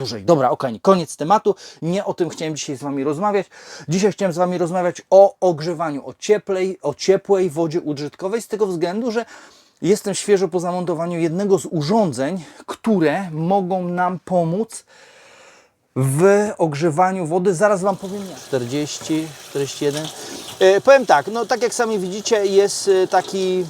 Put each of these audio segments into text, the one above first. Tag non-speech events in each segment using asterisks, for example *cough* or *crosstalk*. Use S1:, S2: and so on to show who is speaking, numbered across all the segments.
S1: dłużej. Dobra, okej, koniec tematu. Nie o tym chciałem dzisiaj z Wami rozmawiać. Dzisiaj chciałem z Wami rozmawiać o ogrzewaniu, o cieplej, o ciepłej wodzie użytkowej z tego względu, że jestem świeżo po zamontowaniu jednego z urządzeń, które mogą nam pomóc w ogrzewaniu wody. Zaraz Wam powiem. jak. 40, 41. E, powiem tak, no tak jak sami widzicie, jest e, taki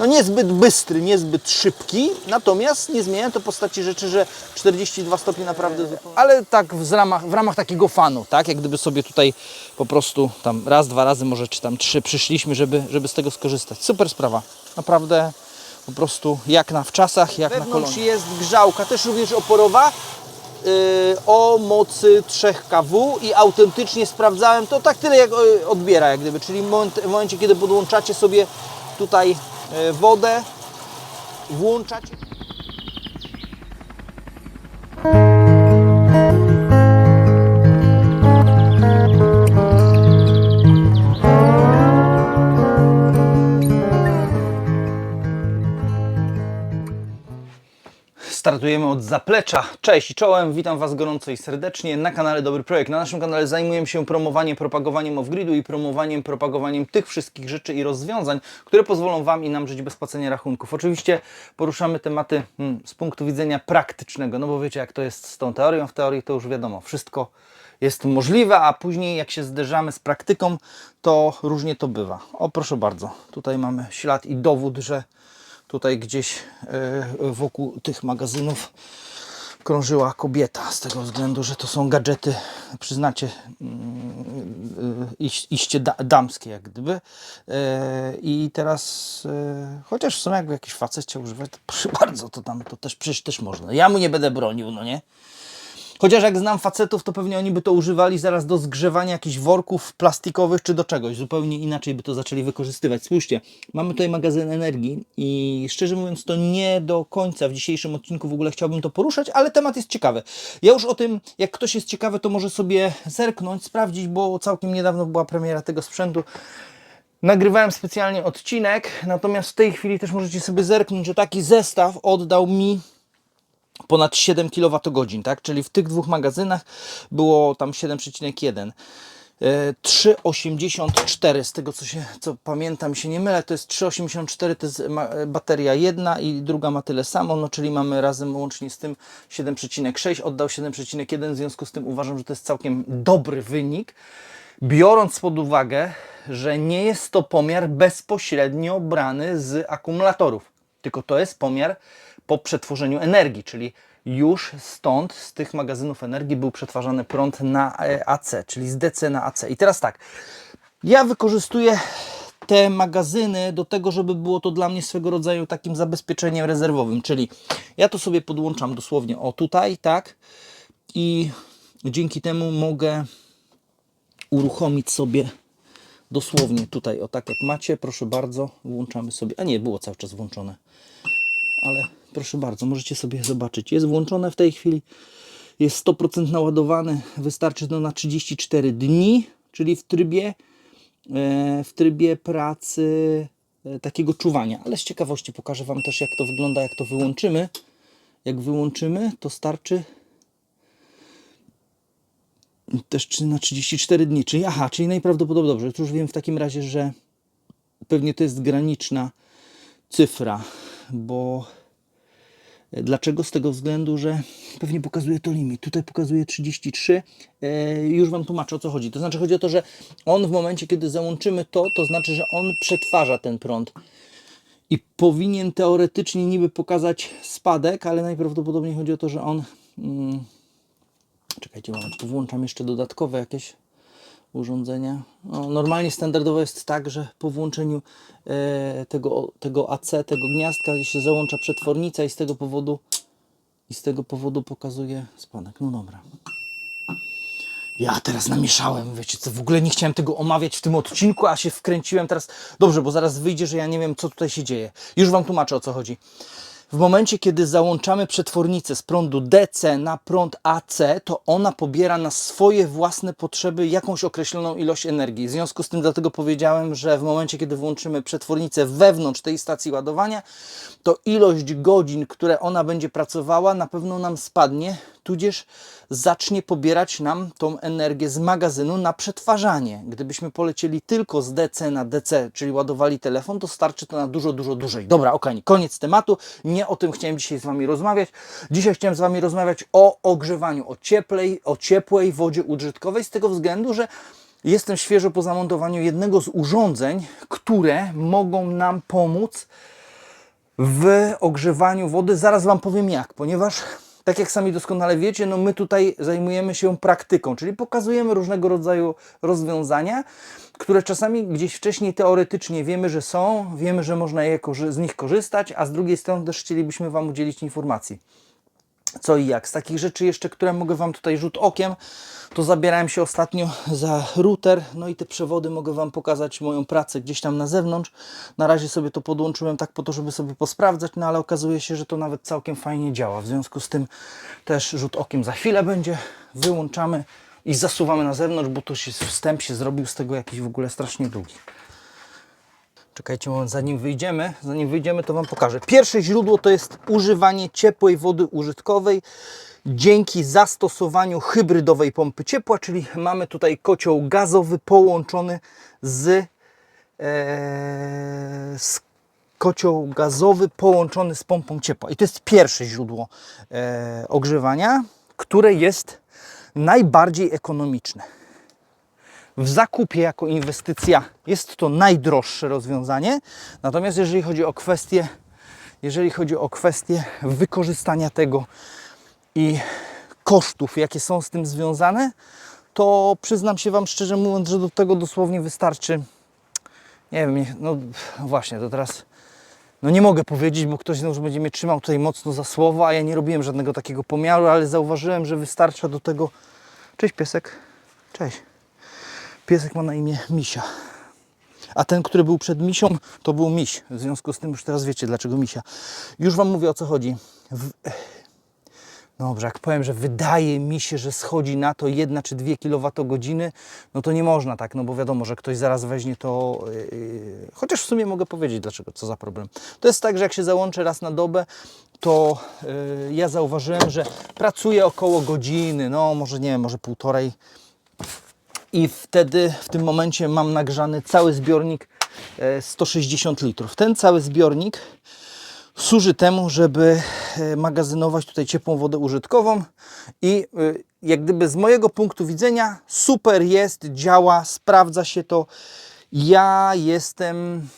S1: no niezbyt bystry, niezbyt szybki, natomiast nie zmienia to postaci rzeczy, że 42 stopnie naprawdę. Ale tak w ramach, w ramach takiego fanu, tak? Jak gdyby sobie tutaj po prostu tam raz, dwa razy, może czy tam trzy przyszliśmy, żeby, żeby z tego skorzystać. Super sprawa. Naprawdę po prostu jak na wczasach, jak na kolonie. jest grzałka, też również oporowa. yy, o mocy 3 kW i autentycznie sprawdzałem to tak tyle jak yy, odbiera jak gdyby, czyli w momencie kiedy podłączacie sobie tutaj wodę, włączacie Startujemy od zaplecza. Cześć i czołem, witam Was gorąco i serdecznie na kanale Dobry Projekt. Na naszym kanale zajmujemy się promowaniem, propagowaniem off-gridu i promowaniem, propagowaniem tych wszystkich rzeczy i rozwiązań, które pozwolą Wam i nam żyć bez płacenia rachunków. Oczywiście poruszamy tematy hmm, z punktu widzenia praktycznego, no bo wiecie jak to jest z tą teorią. W teorii to już wiadomo, wszystko jest możliwe, a później jak się zderzamy z praktyką, to różnie to bywa. O proszę bardzo, tutaj mamy ślad i dowód, że tutaj gdzieś e, wokół tych magazynów krążyła kobieta z tego względu, że to są gadżety, przyznacie, mm, e, iś- iście da, damskie jak gdyby. E, I teraz, chociaż w sumie jakby jakiś facet chciał używać, to proszę bardzo, to tam to też przecież też można. Ja mu nie będę bronił, no nie? Chociaż jak znam facetów, to pewnie oni by to używali zaraz do zgrzewania jakichś worków plastikowych czy do czegoś. Zupełnie inaczej by to zaczęli wykorzystywać. Spójrzcie, mamy tutaj magazyn energii i szczerze mówiąc to nie do końca w dzisiejszym odcinku w ogóle chciałbym to poruszać, ale temat jest ciekawy. Ja już o tym, jak ktoś jest ciekawy, to może sobie zerknąć, sprawdzić, bo całkiem niedawno była premiera tego sprzętu. Nagrywałem specjalnie odcinek, natomiast w tej chwili też możecie sobie zerknąć, że taki zestaw oddał mi ponad 7 kWh, tak? Czyli w tych dwóch magazynach było tam 7,1. E, 3,84 z tego co się co pamiętam się nie mylę, to jest 3,84 to jest bateria jedna i druga ma tyle samo, no czyli mamy razem łącznie z tym 7,6, oddał 7,1, w związku z tym uważam, że to jest całkiem dobry wynik, biorąc pod uwagę, że nie jest to pomiar bezpośrednio brany z akumulatorów, tylko to jest pomiar po przetworzeniu energii, czyli już stąd, z tych magazynów energii był przetwarzany prąd na e, AC, czyli z DC na AC. I teraz tak, ja wykorzystuję te magazyny do tego, żeby było to dla mnie swego rodzaju takim zabezpieczeniem rezerwowym, czyli ja to sobie podłączam dosłownie o tutaj, tak, i dzięki temu mogę uruchomić sobie dosłownie tutaj, o tak jak macie, proszę bardzo, włączamy sobie, a nie, było cały czas włączone ale proszę bardzo, możecie sobie zobaczyć. Jest włączone w tej chwili, jest 100% naładowany, wystarczy to na 34 dni, czyli w trybie, e, w trybie pracy e, takiego czuwania. Ale z ciekawości pokażę Wam też, jak to wygląda, jak to wyłączymy. Jak wyłączymy, to starczy też na 34 dni. Czyli aha, czyli najprawdopodobniej dobrze. Już wiem w takim razie, że pewnie to jest graniczna cyfra, bo dlaczego? Z tego względu, że pewnie pokazuje to limit. Tutaj pokazuje 33. E, już Wam tłumaczę o co chodzi. To znaczy chodzi o to, że on w momencie, kiedy załączymy to, to znaczy, że on przetwarza ten prąd. I powinien teoretycznie niby pokazać spadek, ale najprawdopodobniej chodzi o to, że on. Mm, czekajcie, włączam jeszcze dodatkowe jakieś urządzenia. No, normalnie standardowo jest tak, że po włączeniu e, tego, tego AC, tego gniazdka się załącza przetwornica i z tego powodu i z tego powodu pokazuje spadek. No dobra. Ja teraz namieszałem, wiecie co, w ogóle nie chciałem tego omawiać w tym odcinku, a się wkręciłem teraz. Dobrze, bo zaraz wyjdzie, że ja nie wiem, co tutaj się dzieje. Już Wam tłumaczę, o co chodzi. W momencie, kiedy załączamy przetwornicę z prądu DC na prąd AC, to ona pobiera na swoje własne potrzeby jakąś określoną ilość energii. W związku z tym dlatego powiedziałem, że w momencie, kiedy włączymy przetwornicę wewnątrz tej stacji ładowania, to ilość godzin, które ona będzie pracowała, na pewno nam spadnie, tudzież zacznie pobierać nam tą energię z magazynu na przetwarzanie. Gdybyśmy polecieli tylko z DC na DC, czyli ładowali telefon, to starczy to na dużo, dużo dłużej. Dobra, ok, koniec tematu. Nie o tym chciałem dzisiaj z Wami rozmawiać. Dzisiaj chciałem z Wami rozmawiać o ogrzewaniu, o cieplej, o ciepłej wodzie użytkowej, z tego względu, że jestem świeżo po zamontowaniu jednego z urządzeń, które mogą nam pomóc w ogrzewaniu wody. Zaraz Wam powiem jak, ponieważ tak jak sami doskonale wiecie, no my tutaj zajmujemy się praktyką, czyli pokazujemy różnego rodzaju rozwiązania, które czasami gdzieś wcześniej teoretycznie wiemy, że są, wiemy, że można je, z nich korzystać, a z drugiej strony też chcielibyśmy Wam udzielić informacji co i jak. Z takich rzeczy jeszcze, które mogę Wam tutaj rzut okiem, to zabierałem się ostatnio za router, no i te przewody mogę Wam pokazać moją pracę gdzieś tam na zewnątrz. Na razie sobie to podłączyłem tak po to, żeby sobie posprawdzać, no ale okazuje się, że to nawet całkiem fajnie działa. W związku z tym też rzut okiem za chwilę będzie. Wyłączamy i zasuwamy na zewnątrz, bo to się wstęp się zrobił z tego jakiś w ogóle strasznie długi. Czekajcie zanim wyjdziemy, zanim wyjdziemy, to Wam pokażę. Pierwsze źródło to jest używanie ciepłej wody użytkowej dzięki zastosowaniu hybrydowej pompy ciepła, czyli mamy tutaj kocioł gazowy połączony z, e, z kocioł gazowy połączony z pompą ciepła. I to jest pierwsze źródło e, ogrzewania, które jest najbardziej ekonomiczne w zakupie jako inwestycja jest to najdroższe rozwiązanie. Natomiast jeżeli chodzi o kwestię, jeżeli chodzi o kwestię wykorzystania tego i kosztów, jakie są z tym związane, to przyznam się Wam szczerze mówiąc, że do tego dosłownie wystarczy. Nie wiem, no właśnie, to teraz no nie mogę powiedzieć, bo ktoś znowu będzie mnie trzymał tutaj mocno za słowo, a ja nie robiłem żadnego takiego pomiaru, ale zauważyłem, że wystarcza do tego. Cześć piesek. Cześć. Piesek ma na imię Misia. A ten, który był przed Misią, to był Miś. W związku z tym już teraz wiecie, dlaczego Misia. Już Wam mówię, o co chodzi. W... No Dobrze, jak powiem, że wydaje mi się, że schodzi na to 1 czy 2 kWh, no to nie można tak, no bo wiadomo, że ktoś zaraz weźmie to, yy, chociaż w sumie mogę powiedzieć dlaczego, co za problem. To jest tak, że jak się załączę raz na dobę, to yy, ja zauważyłem, że pracuję około godziny, no może nie wiem, może półtorej, i wtedy w tym momencie mam nagrzany cały zbiornik e, 160 litrów. Ten cały zbiornik służy temu, żeby e, magazynować tutaj ciepłą wodę użytkową i e, jak gdyby z mojego punktu widzenia super jest, działa, sprawdza się to. Ja jestem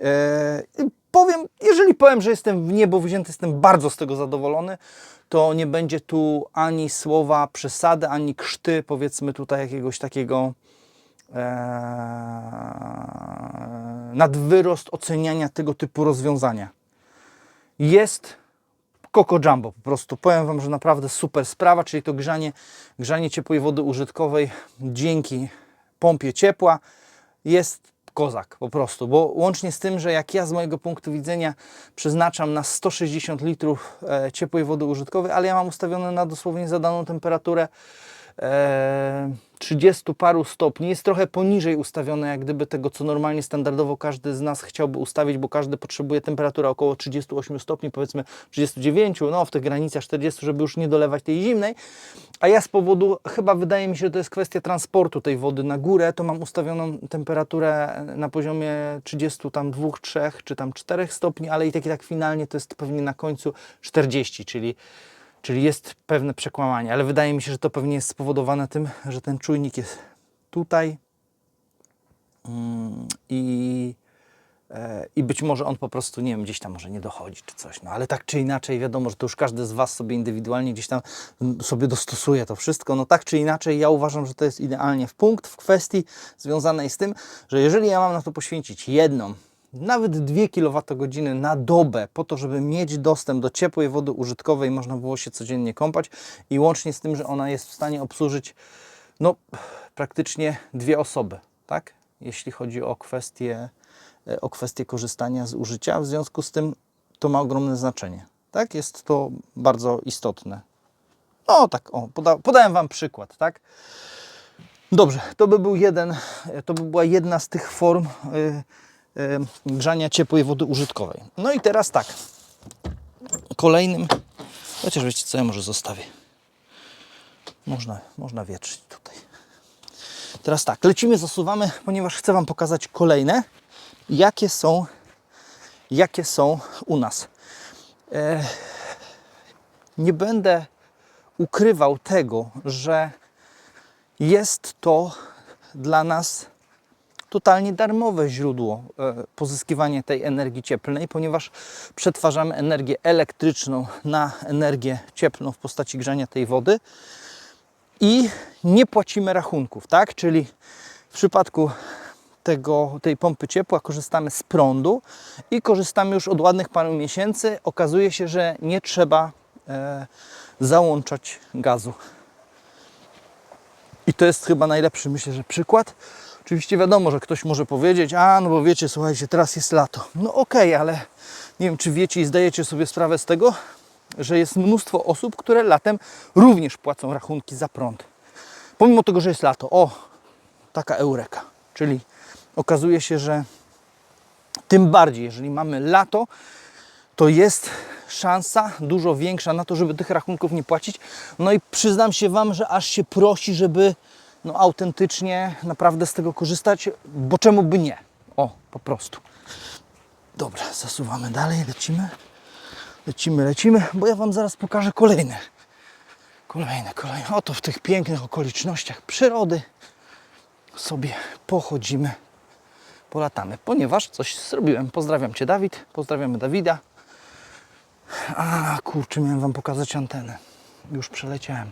S1: E, powiem, jeżeli powiem, że jestem w niebo wzięty, jestem bardzo z tego zadowolony, to nie będzie tu ani słowa przesady, ani krzty, powiedzmy tutaj jakiegoś takiego e, nadwyrost oceniania tego typu rozwiązania. Jest Coco Jumbo po prostu. Powiem Wam, że naprawdę super sprawa, czyli to grzanie, grzanie ciepłej wody użytkowej dzięki pompie ciepła jest kozak po prostu, bo łącznie z tym, że jak ja z mojego punktu widzenia przeznaczam na 160 litrów e, ciepłej wody użytkowej, ale ja mam ustawione na dosłownie zadaną temperaturę 30 paru stopni, jest trochę poniżej ustawione jak gdyby tego, co normalnie standardowo każdy z nas chciałby ustawić, bo każdy potrzebuje temperaturę około 38 stopni, powiedzmy 39, no w tych granicach 40, żeby już nie dolewać tej zimnej, a ja z powodu, chyba wydaje mi się, że to jest kwestia transportu tej wody na górę, to mam ustawioną temperaturę na poziomie 32, 3 czy tam 4 stopni, ale i tak i tak finalnie to jest pewnie na końcu 40, czyli Czyli jest pewne przekłamanie, ale wydaje mi się, że to pewnie jest spowodowane tym, że ten czujnik jest tutaj mm, i, e, i być może on po prostu, nie wiem, gdzieś tam może nie dochodzi czy coś. No ale tak czy inaczej, wiadomo, że to już każdy z Was sobie indywidualnie gdzieś tam mm, sobie dostosuje to wszystko. No tak czy inaczej, ja uważam, że to jest idealnie w punkt w kwestii związanej z tym, że jeżeli ja mam na to poświęcić jedną, nawet 2 kWh na dobę, po to, żeby mieć dostęp do ciepłej wody użytkowej, można było się codziennie kąpać i łącznie z tym, że ona jest w stanie obsłużyć no, praktycznie dwie osoby, tak? Jeśli chodzi o kwestię, e, o kwestię korzystania z użycia. W związku z tym to ma ogromne znaczenie. Tak? Jest to bardzo istotne. No tak, o, poda, podałem Wam przykład, tak? Dobrze, to by był jeden, to by była jedna z tych form y, y, grzania ciepłej wody użytkowej. No i teraz tak, kolejnym, chociaż wiecie co, ja może zostawię. Można, można wietrzyć tutaj. Teraz tak, lecimy, zasuwamy, ponieważ chcę Wam pokazać kolejne, jakie są, jakie są u nas. E, nie będę ukrywał tego, że jest to dla nas totalnie darmowe źródło e, pozyskiwania tej energii cieplnej, ponieważ przetwarzamy energię elektryczną na energię cieplną w postaci grzania tej wody i nie płacimy rachunków, tak? Czyli w przypadku tego, tej pompy ciepła korzystamy z prądu i korzystamy już od ładnych paru miesięcy. Okazuje się, że nie trzeba e, załączać gazu. I to jest chyba najlepszy, myślę, że przykład. Oczywiście wiadomo, że ktoś może powiedzieć, a no bo wiecie, słuchajcie, teraz jest lato. No okej, ale nie wiem, czy wiecie i zdajecie sobie sprawę z tego, że jest mnóstwo osób, które latem również płacą rachunki za prąd. Pomimo tego, że jest lato. O, taka eureka. Czyli okazuje się, że tym bardziej, jeżeli mamy lato, to jest szansa dużo większa na to, żeby tych rachunków nie płacić. No i przyznam się Wam, że aż się prosi, żeby no, autentycznie naprawdę z tego korzystać, bo czemu by nie? O, po prostu. Dobra, zasuwamy dalej, lecimy. Lecimy, lecimy, bo ja Wam zaraz pokażę kolejne. Kolejne, kolejne. Oto w tych pięknych okolicznościach przyrody sobie pochodzimy, polatamy, ponieważ coś zrobiłem. Pozdrawiam Cię, Dawid. Pozdrawiamy Dawida. A kurczę, miałem Wam pokazać antenę. Już przeleciałem.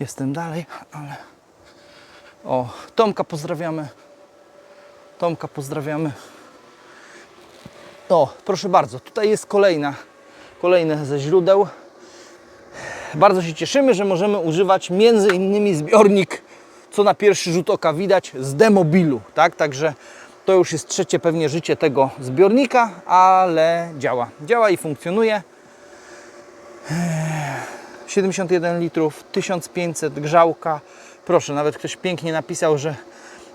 S1: Jestem dalej, ale. O, Tomka pozdrawiamy. Tomka pozdrawiamy. O, proszę bardzo, tutaj jest kolejna, kolejne ze źródeł. Bardzo się cieszymy, że możemy używać między innymi zbiornik, co na pierwszy rzut oka widać, z demobilu, tak? Także to już jest trzecie pewnie życie tego zbiornika, ale działa. Działa i funkcjonuje. 71 litrów, 1500 grzałka. Proszę, nawet ktoś pięknie napisał, że,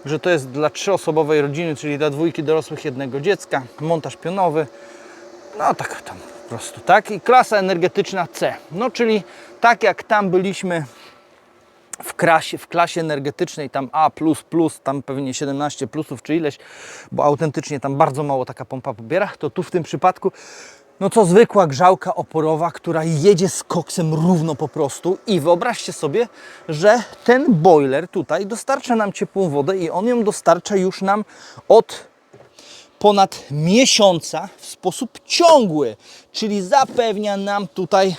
S1: że to jest dla trzyosobowej rodziny, czyli dla dwójki dorosłych jednego dziecka. Montaż pionowy. No tak tam po prostu, tak? I klasa energetyczna C. No czyli tak jak tam byliśmy w klasie, w klasie energetycznej, tam A, tam pewnie 17 plusów czy ileś, bo autentycznie tam bardzo mało taka pompa pobiera, to tu w tym przypadku no to zwykła grzałka oporowa, która jedzie z koksem równo po prostu i wyobraźcie sobie, że ten boiler tutaj dostarcza nam ciepłą wodę i on ją dostarcza już nam od ponad miesiąca w sposób ciągły, czyli zapewnia nam tutaj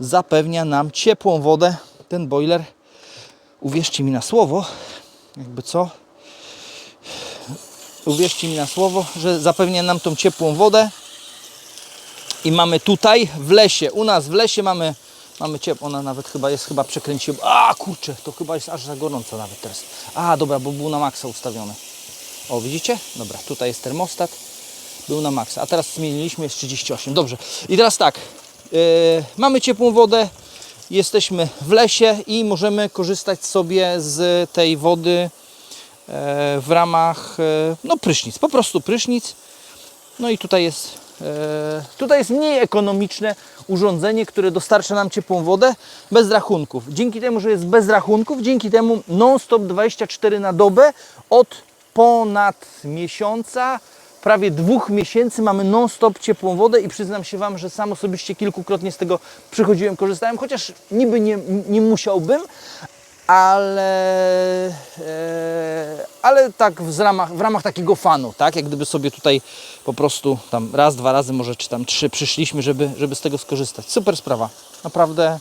S1: zapewnia nam ciepłą wodę ten boiler. Uwierzcie mi na słowo, jakby co? Uwierzcie mi na słowo, że zapewnia nam tą ciepłą wodę i mamy tutaj w lesie, u nas w lesie mamy, mamy ciepło, ona nawet chyba jest, chyba przekręciła. A kurczę, to chyba jest aż za gorąco nawet teraz. A dobra, bo był na maksa ustawiony. O, widzicie? Dobra, tutaj jest termostat, był na maksa, a teraz zmieniliśmy, jest 38. Dobrze, i teraz tak, yy, mamy ciepłą wodę, jesteśmy w lesie i możemy korzystać sobie z tej wody e, w ramach, e, no prysznic, po prostu prysznic. No i tutaj jest tutaj jest mniej ekonomiczne urządzenie, które dostarcza nam ciepłą wodę bez rachunków. Dzięki temu, że jest bez rachunków, dzięki temu non-stop 24 na dobę od ponad miesiąca, prawie dwóch miesięcy mamy non-stop ciepłą wodę i przyznam się Wam, że sam osobiście kilkukrotnie z tego przychodziłem, korzystałem, chociaż niby nie, nie musiałbym, ale, e, ale tak w ramach, w ramach takiego fanu, tak? Jak gdyby sobie tutaj po prostu tam raz, dwa razy, może czy tam trzy przyszliśmy, żeby, żeby z tego skorzystać. Super sprawa. Naprawdę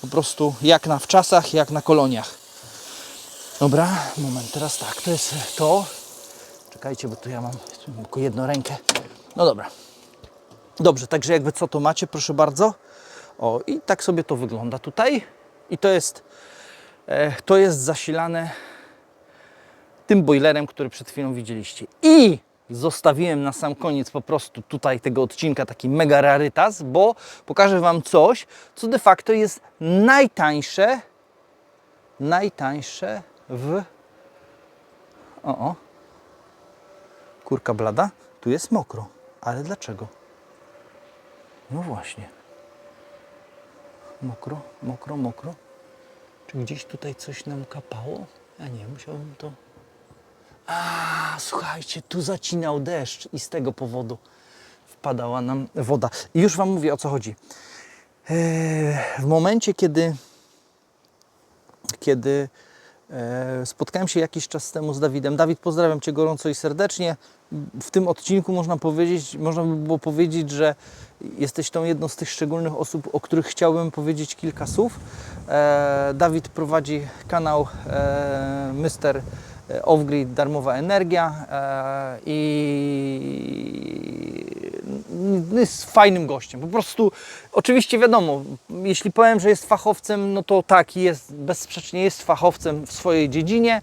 S1: po prostu jak na wczasach, jak na koloniach. Dobra, moment, teraz tak, to jest to. Czekajcie, bo tu ja mam tylko jedną rękę. No dobra. Dobrze, także jakby co to macie, proszę bardzo. O, i tak sobie to wygląda tutaj. I to jest to jest zasilane tym boilerem, który przed chwilą widzieliście. I zostawiłem na sam koniec po prostu tutaj tego odcinka taki mega rarytas, bo pokażę Wam coś, co de facto jest najtańsze, najtańsze w... O, o. Kurka blada, tu jest mokro. Ale dlaczego? No właśnie. Mokro, mokro, mokro. Czy gdzieś tutaj coś nam kapało? Ja nie, musiałbym to... A, słuchajcie, tu zacinał deszcz i z tego powodu wpadała nam woda. I już Wam mówię o co chodzi. Eee, W momencie, kiedy, kiedy spotkałem się jakiś czas temu z Dawidem. Dawid, pozdrawiam Cię gorąco i serdecznie. W tym odcinku można powiedzieć, można by było powiedzieć, że jesteś tą jedną z tych szczególnych osób, o których chciałbym powiedzieć kilka słów. E, Dawid prowadzi kanał e, Mr. Off-Grid Darmowa Energia e, i jest fajnym gościem. Po prostu, oczywiście wiadomo, jeśli powiem, że jest fachowcem, no to tak, jest, bezsprzecznie jest fachowcem w swojej dziedzinie.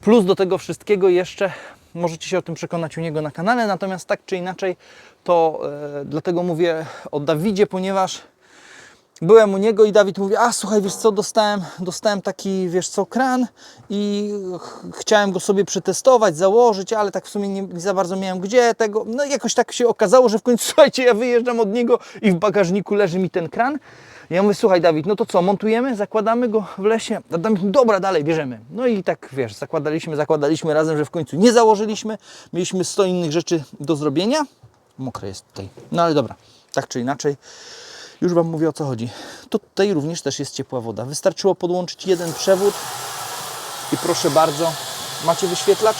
S1: Plus do tego wszystkiego jeszcze możecie się o tym przekonać u niego na kanale. Natomiast tak czy inaczej, to e, dlatego mówię o Dawidzie, ponieważ byłem u niego i Dawid mówi, a słuchaj, wiesz co, dostałem, dostałem taki, wiesz co, kran i ch chciałem go sobie przetestować, założyć, ale tak w sumie nie, nie za bardzo miałem gdzie tego. No jakoś tak się okazało, że w końcu, *laughs* słuchajcie, ja wyjeżdżam od niego i w bagażniku leży mi ten kran. Ja mówię, słuchaj Dawid, no to co, montujemy, zakładamy go w lesie? Dawid dobra, dalej, bierzemy. No i tak, wiesz, zakładaliśmy, zakładaliśmy razem, że w końcu nie założyliśmy. Mieliśmy 100 innych rzeczy do zrobienia. Mokre jest tutaj. No ale dobra, tak czy inaczej. Już Wam mówię o co chodzi. To tutaj również też jest ciepła woda. Wystarczyło podłączyć jeden przewód i proszę bardzo, macie wyświetlacz?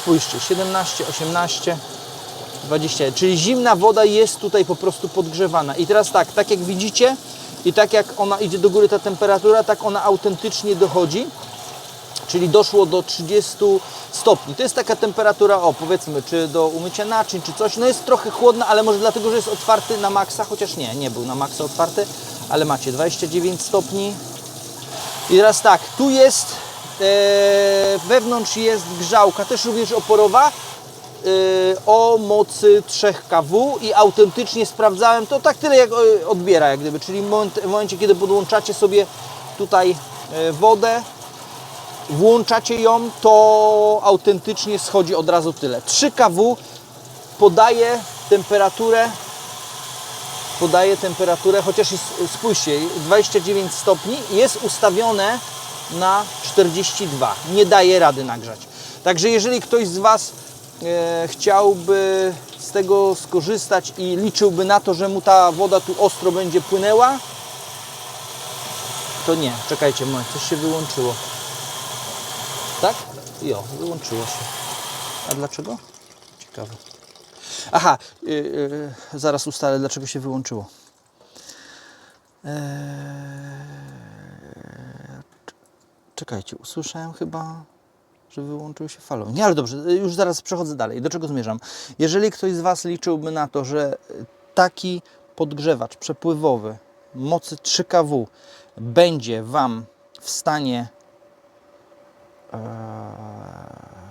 S1: Spójrzcie, 17, 18, 20. Czyli zimna woda jest tutaj po prostu podgrzewana. I teraz tak, tak jak widzicie i tak jak ona idzie do góry ta temperatura, tak ona autentycznie dochodzi. Czyli doszło do 30 stopni. To jest taka temperatura, o powiedzmy, czy do umycia naczyń, czy coś. No jest trochę chłodna, ale może dlatego, że jest otwarty na maksa, chociaż nie, nie był na maksa otwarty, ale macie 29 stopni. I teraz tak, tu jest, e, wewnątrz jest grzałka, też również oporowa, e, o mocy 3 kW i autentycznie sprawdzałem to tak tyle jak e, odbiera jak gdyby, czyli w, momencie kiedy podłączacie sobie tutaj e, wodę, włączacie ją, to autentycznie schodzi od razu tyle. 3 kW podaje temperaturę podaje temperaturę, chociaż jest, spójrzcie, 29 stopni, jest ustawione na 42. Nie daje rady nagrzać. Także jeżeli ktoś z Was e, chciałby z tego skorzystać i liczyłby na to, że mu ta woda tu ostro będzie płynęła, to nie. Czekajcie, moment, coś się wyłączyło. Tak? Jo, wyłączyło się. A dlaczego? Ciekawe. Aha, yy, yy, zaraz ustalę, dlaczego się wyłączyło. Eee, czekajcie, usłyszałem chyba, że wyłączył się falą. Nie, ale dobrze, yy, już zaraz przechodzę dalej. Do czego zmierzam? Jeżeli ktoś z Was liczyłby na to, że taki podgrzewacz przepływowy mocy 3 kW będzie Wam w stanie 呃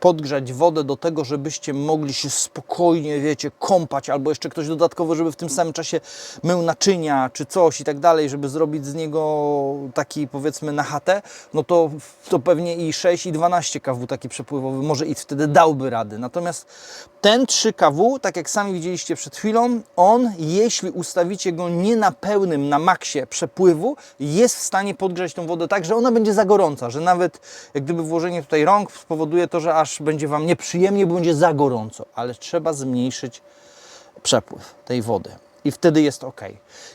S1: podgrzać wodę do tego, żebyście mogli się spokojnie, wiecie, kąpać, albo jeszcze ktoś dodatkowo, żeby w tym samym czasie mył naczynia, czy coś i tak dalej, żeby zrobić z niego taki, powiedzmy, na chatę, no to, to pewnie i 6 i 12 kW taki przepływowy może i wtedy dałby rady. Natomiast ten 3 kW, tak jak sami widzieliście przed chwilą, on, jeśli ustawicie go nie na pełnym, na maksie przepływu, jest w stanie podgrzać tą wodę tak, że ona będzie za gorąca, że nawet jak gdyby włożenie tutaj rąk spowoduje to, że aż będzie Wam nieprzyjemnie, bo będzie za gorąco, ale trzeba zmniejszyć przepływ tej wody. I wtedy jest ok.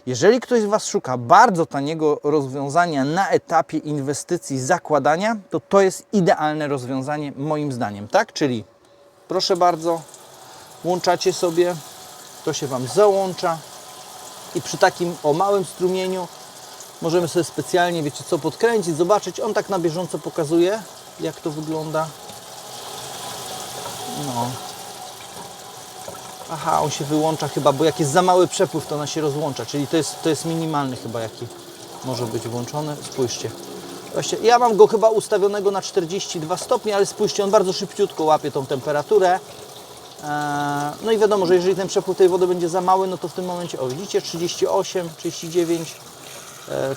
S1: Jeżeli ktoś z Was szuka bardzo taniego rozwiązania na etapie inwestycji zakładania, to to jest idealne rozwiązanie moim zdaniem, tak? Czyli proszę bardzo, włączacie sobie, to się Wam załącza i przy takim o małym strumieniu możemy sobie specjalnie, wiecie co, podkręcić, zobaczyć. On tak na bieżąco pokazuje, jak to wygląda. No. Aha, on się wyłącza chyba, bo jak jest za mały przepływ, to ona się rozłącza, czyli to jest, to jest minimalny chyba, jaki może być włączony. Spójrzcie. Właśnie, ja mam go chyba ustawionego na 42 stopnie, ale spójrzcie, on bardzo szybciutko łapie tą temperaturę Eee, No i wiadomo, że jeżeli ten przepływ tej wody będzie za mały, no to w tym momencie, o widzicie, 38, 39, e,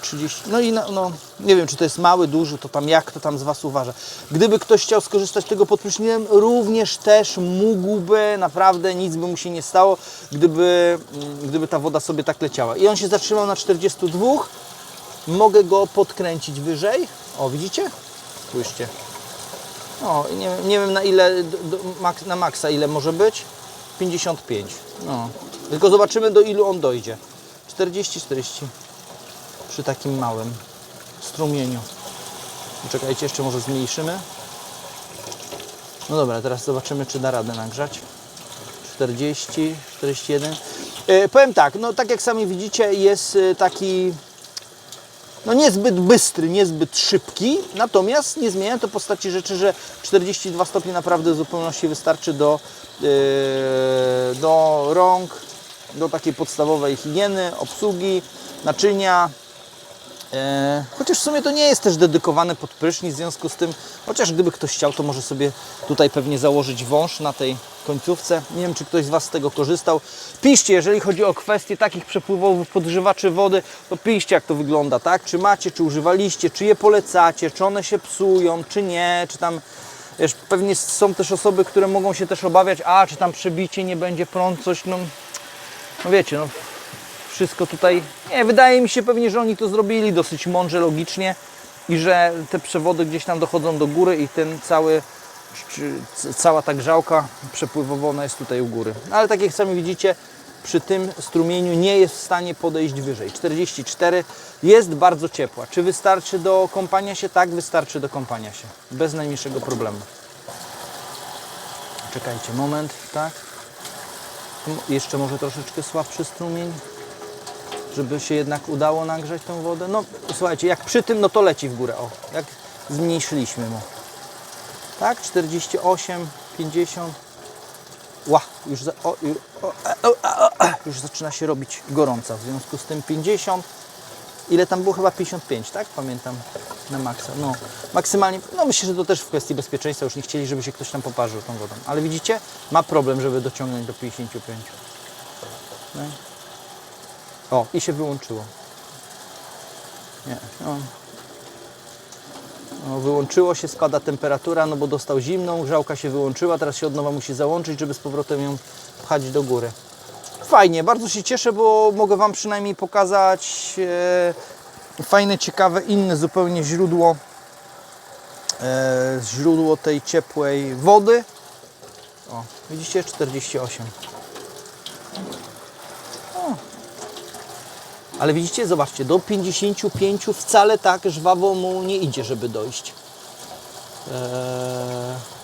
S1: 30, no i no, no, nie wiem, czy to jest mały, duży, to tam jak kto tam z Was uważa. Gdyby ktoś chciał skorzystać z tego pod również też mógłby, naprawdę nic by mu się nie stało, gdyby, mm, gdyby ta woda sobie tak leciała. I on się zatrzymał na 42, mogę go podkręcić wyżej, o widzicie? Spójrzcie. No, nie, nie wiem na ile, do, do, na maksa ile może być. 55. No. Tylko zobaczymy do ilu on dojdzie. 40, 40. Przy takim małym strumieniu. Czekajcie, jeszcze może zmniejszymy. No dobra, teraz zobaczymy, czy da radę nagrzać. 40, 41. E, powiem tak, no tak jak sami widzicie, jest e, taki no niezbyt bystry, niezbyt szybki, natomiast nie zmienia to postaci rzeczy, że 42 stopnie naprawdę w zupełności wystarczy do, yy, do rąk, do takiej podstawowej higieny, obsługi, naczynia. E, chociaż w sumie to nie jest też dedykowane pod prysznic, w związku z tym, chociaż gdyby ktoś chciał, to może sobie tutaj pewnie założyć wąż na tej końcówce. Nie wiem, czy ktoś z Was z tego korzystał. Piszcie, jeżeli chodzi o kwestie takich przepływowych podgrzewaczy wody, to piszcie, jak to wygląda, tak? Czy macie, czy używaliście, czy je polecacie, czy one się psują, czy nie, czy tam... Wiesz, pewnie są też osoby, które mogą się też obawiać, a czy tam przebicie nie będzie prąd, coś, no, no wiecie, no wszystko tutaj. Nie, wydaje mi się pewnie, że oni to zrobili dosyć mądrze, logicznie i że te przewody gdzieś tam dochodzą do góry i ten cały, cała ta grzałka przepływowa ona jest tutaj u góry. Ale tak jak sami widzicie, przy tym strumieniu nie jest w stanie podejść wyżej. 44 jest bardzo ciepła. Czy wystarczy do kąpania się? Tak, wystarczy do kąpania się. Bez najmniejszego problemu. Czekajcie, moment, tak. Jeszcze może troszeczkę słabszy strumień żeby się jednak udało nagrzać tą wodę. No słuchajcie, jak przy tym, no to leci w górę, o, jak zmniejszyliśmy mu. Tak, 48, 50. Ła, już, za, o, o, e, o, o, o, już zaczyna się robić gorąca, w związku z tym 50. Ile tam było? Chyba 55, tak? Pamiętam na maksa. No, maksymalnie, no myślę, że to też w kwestii bezpieczeństwa już nie chcieli, żeby się ktoś tam poparzył tą wodą. Ale widzicie, ma problem, żeby dociągnąć do 55. No. O, i się wyłączyło. Nie, no. no. Wyłączyło się, spada temperatura, no bo dostał zimną, grzałka się wyłączyła, teraz się od nowa musi załączyć, żeby z powrotem ją pchać do góry. Fajnie, bardzo się cieszę, bo mogę Wam przynajmniej pokazać e, fajne, ciekawe, inne zupełnie źródło e, źródło tej ciepłej wody. O, widzicie, 48. Ale widzicie, zobaczcie, do 55 wcale tak żwawo mu nie idzie, żeby dojść. Eee...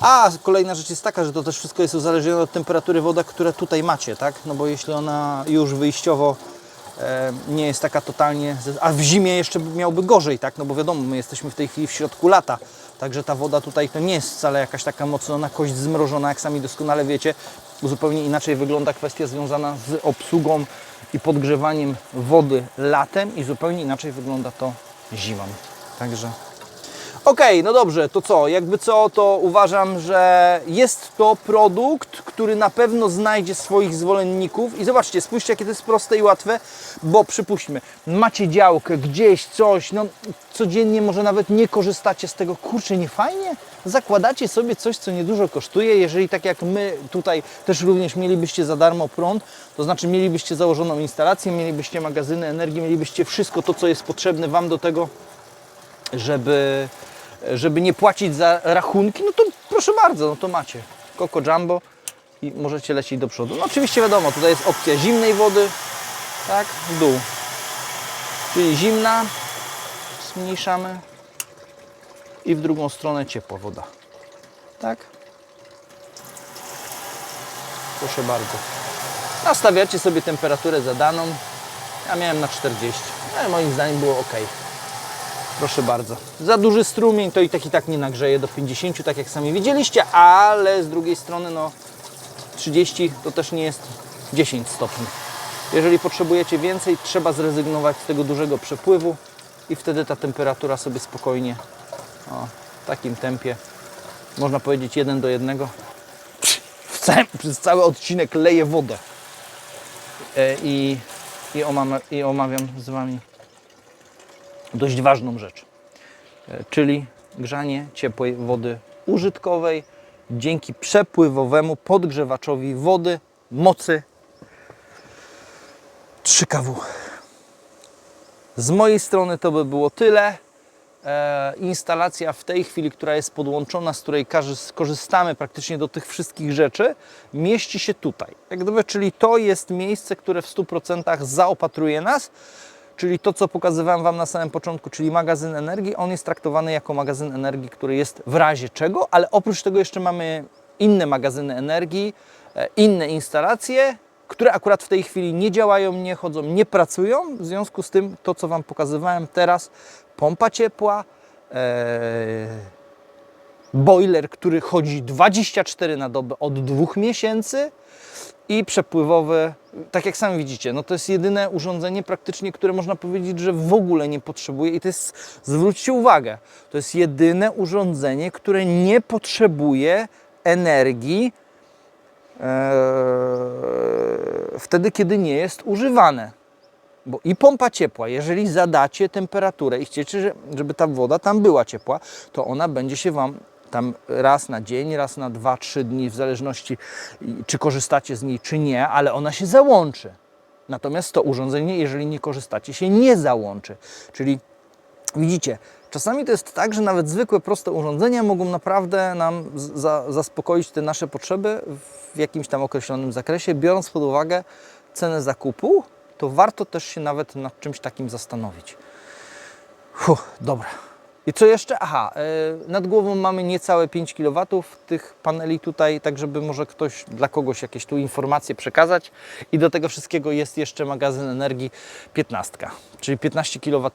S1: A, kolejna rzecz jest taka, że to też wszystko jest uzależnione od temperatury wody, które tutaj macie, tak? No bo jeśli ona już wyjściowo e, nie jest taka totalnie, a w zimie jeszcze miałby gorzej, tak? No bo wiadomo, my jesteśmy w tej chwili w środku lata, także ta woda tutaj to nie jest wcale jakaś taka mocno na kość zmrożona, jak sami doskonale wiecie. Zupełnie inaczej wygląda kwestia związana z obsługą i podgrzewaniem wody latem i zupełnie inaczej wygląda to zimą. Także Okej, no dobrze, to co? Jakby co, to uważam, że jest to produkt, który na pewno znajdzie swoich zwolenników. I zobaczcie, spójrzcie, jakie to jest proste i łatwe, bo przypuśćmy, macie działkę gdzieś, coś, no codziennie może nawet nie korzystacie z tego. Kurczę, nie fajnie? Zakładacie sobie coś, co niedużo kosztuje. Jeżeli tak jak my tutaj też również mielibyście za darmo prąd, to znaczy mielibyście założoną instalację, mielibyście magazyny energii, mielibyście wszystko to, co jest potrzebne Wam do tego, żeby, żeby nie płacić za rachunki, no to proszę bardzo, no to macie Coco Jumbo i możecie lecieć do przodu. No oczywiście wiadomo, tutaj jest opcja zimnej wody, tak, w dół. Czyli zimna, zmniejszamy i w drugą stronę ciepła woda. Tak? Proszę bardzo. Nastawiacie sobie temperaturę zadaną. Ja miałem na 40, ale moim zdaniem było ok. Proszę bardzo. Za duży strumień to i tak i tak nie nagrzeje do 50, tak jak sami widzieliście, ale z drugiej strony no 30 to też nie jest 10 stopni. Jeżeli potrzebujecie więcej, trzeba zrezygnować z tego dużego przepływu i wtedy ta temperatura sobie spokojnie o, w takim tempie, można powiedzieć 1 do 1, w całym, przez cały odcinek leję wodę. E, I, i, I omawiam z Wami dość ważną rzecz, e, czyli grzanie ciepłej wody użytkowej dzięki przepływowemu podgrzewaczowi wody mocy 3 kW. Z mojej strony to by było tyle. E, instalacja w tej chwili, która jest podłączona, z której skorzystamy praktycznie do tych wszystkich rzeczy, mieści się tutaj. Jak gdyby, czyli to jest miejsce, które w 100% zaopatruje nas. Czyli to, co pokazywałem Wam na samym początku, czyli magazyn energii, on jest traktowany jako magazyn energii, który jest w razie czego, ale oprócz tego jeszcze mamy inne magazyny energii, e, inne instalacje, które akurat w tej chwili nie działają, nie chodzą, nie pracują. W związku z tym, to co Wam pokazywałem teraz, pompa ciepła, e, boiler, który chodzi 24 na dobę od dwóch miesięcy i przepływowy, tak jak sami widzicie, no to jest jedyne urządzenie praktycznie, które można powiedzieć, że w ogóle nie potrzebuje i to jest, zwróćcie uwagę, to jest jedyne urządzenie, które nie potrzebuje energii e, wtedy, kiedy nie jest używane. Bo i pompa ciepła, jeżeli zadacie temperaturę i chcecie, że- żeby ta woda tam była ciepła, to ona będzie się Wam tam raz na dzień, raz na dwa, trzy dni, w zależności czy korzystacie z niej, czy nie, ale ona się załączy. Natomiast to urządzenie, jeżeli nie korzystacie, się nie załączy. Czyli Widzicie, czasami to jest tak, że nawet zwykłe, proste urządzenia mogą naprawdę nam za, zaspokoić te nasze potrzeby w jakimś tam określonym zakresie, biorąc pod uwagę cenę zakupu, to warto też się nawet nad czymś takim zastanowić. Fuh, dobra. I co jeszcze? Aha, e, nad głową mamy niecałe 5 kW tych paneli tutaj, tak żeby może ktoś, dla kogoś jakieś tu informacje przekazać. I do tego wszystkiego jest jeszcze magazyn energii 15, czyli 15 kWh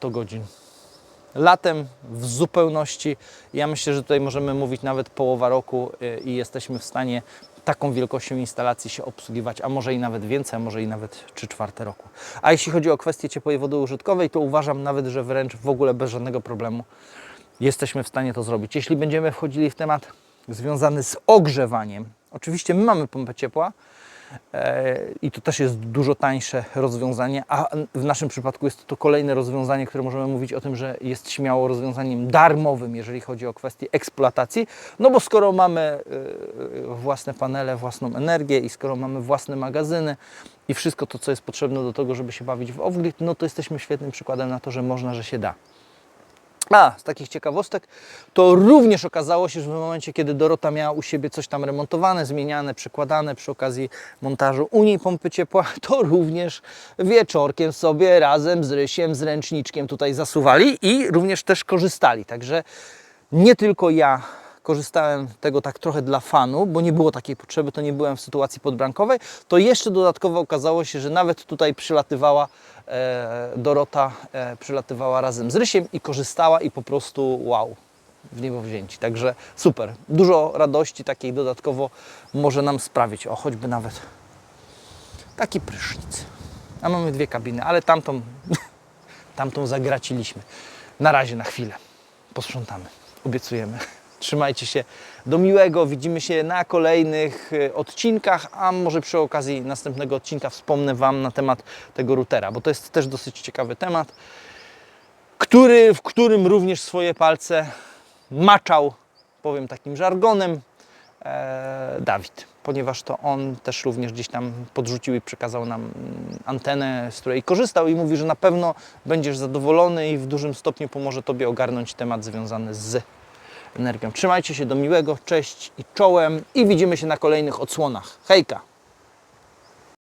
S1: latem w zupełności. Ja myślę, że tutaj możemy mówić nawet połowa roku y, i jesteśmy w stanie taką wielkością instalacji się obsługiwać, a może i nawet więcej, a może i nawet 3 czwarte roku. A jeśli chodzi o kwestię ciepłej wody użytkowej, to uważam nawet, że wręcz w ogóle bez żadnego problemu jesteśmy w stanie to zrobić. Jeśli będziemy wchodzili w temat związany z ogrzewaniem, oczywiście my mamy pompę ciepła, E, i to też jest dużo tańsze rozwiązanie, a w naszym przypadku jest to kolejne rozwiązanie, które możemy mówić o tym, że jest śmiało rozwiązaniem darmowym, jeżeli chodzi o kwestię eksploatacji, no bo skoro mamy e, własne panele, własną energię i skoro mamy własne magazyny i wszystko to, co jest potrzebne do tego, żeby się bawić w off-grid, no to jesteśmy świetnym przykładem na to, że można, że się da. A, z takich ciekawostek, to również okazało się, że w momencie, kiedy Dorota miała u siebie coś tam remontowane, zmieniane, przekładane przy okazji montażu u niej pompy ciepła, *laughs* to również wieczorkiem sobie razem z Rysiem, z ręczniczkiem tutaj zasuwali i również też korzystali. Także nie tylko ja korzystałem tego tak trochę dla fanu, bo nie było takiej potrzeby, to nie byłem w sytuacji podbrankowej, to jeszcze dodatkowo okazało się, że nawet tutaj przylatywała e, Dorota, e, przylatywała razem z Rysiem i korzystała i po prostu wow, w niebo wzięci. Także super, dużo radości takiej dodatkowo może nam sprawić, o choćby nawet taki prysznic. A mamy dwie kabiny, ale tamtą, *laughs* tamtą zagraciliśmy. Na razie, na chwilę. Posprzątamy. Obiecujemy. Trzymajcie się. Do miłego. Widzimy się na kolejnych e, odcinkach, a może przy okazji następnego odcinka wspomnę Wam na temat tego routera, bo to jest też dosyć ciekawy temat, który, w którym również swoje palce maczał, powiem takim żargonem, e, Dawid, ponieważ to on też również gdzieś tam podrzucił i przekazał nam mm, antenę, z której korzystał i mówi, że na pewno będziesz zadowolony i w dużym stopniu pomoże Tobie ogarnąć temat związany z energią. Trzymajcie się do miłego, cześć i czołem i widzimy się na kolejnych odsłonach. Hejka!